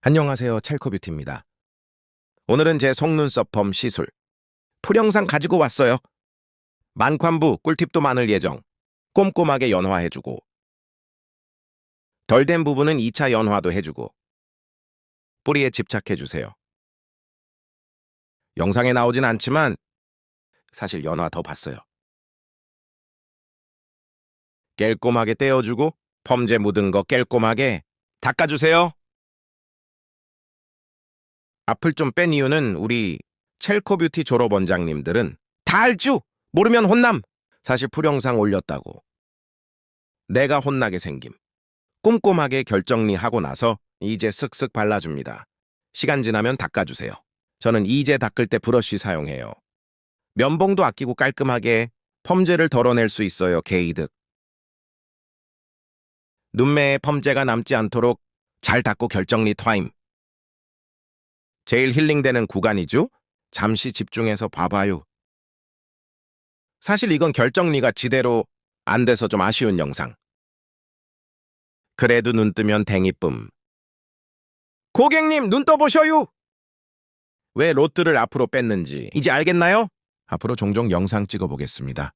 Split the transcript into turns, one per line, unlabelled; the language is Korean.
안녕하세요. 첼코뷰티입니다. 오늘은 제 속눈썹 펌 시술. 풀영상 가지고 왔어요. 만관부 꿀팁도 많을 예정. 꼼꼼하게 연화해주고. 덜 된 부분은 2차 연화도 해주고. 뿌리에 집착해주세요. 영상에 나오진 않지만 사실 연화 더 봤어요. 깰꼼하게 떼어주고 펌제 묻은 거 깰꼼하게 닦아주세요. 앞을 좀 뺀 이유는 우리 첼코뷰티 졸업 원장님들은 다 알죠? 모르면 혼남. 사실 풀영상 올렸다고. 내가 혼나게 생김. 꼼꼼하게 결정리하고 나서 이제 쓱쓱 발라줍니다. 시간 지나면 닦아주세요. 저는 이제 닦을 때 브러쉬 사용해요. 면봉도 아끼고 깔끔하게 펌제를 덜어낼 수 있어요. 게이득. 눈매에 펌제가 남지 않도록 잘 닦고 결정리 타임. 제일 힐링되는 구간이죠? 잠시 집중해서 봐봐요. 사실 이건 결정리가 지대로 안 돼서 좀 아쉬운 영상. 그래도 눈 뜨면 댕이쁨. 고객님, 눈 떠보셔요! 왜 로트를 앞으로 뺐는지 이제 알겠나요? 앞으로 종종 영상 찍어보겠습니다.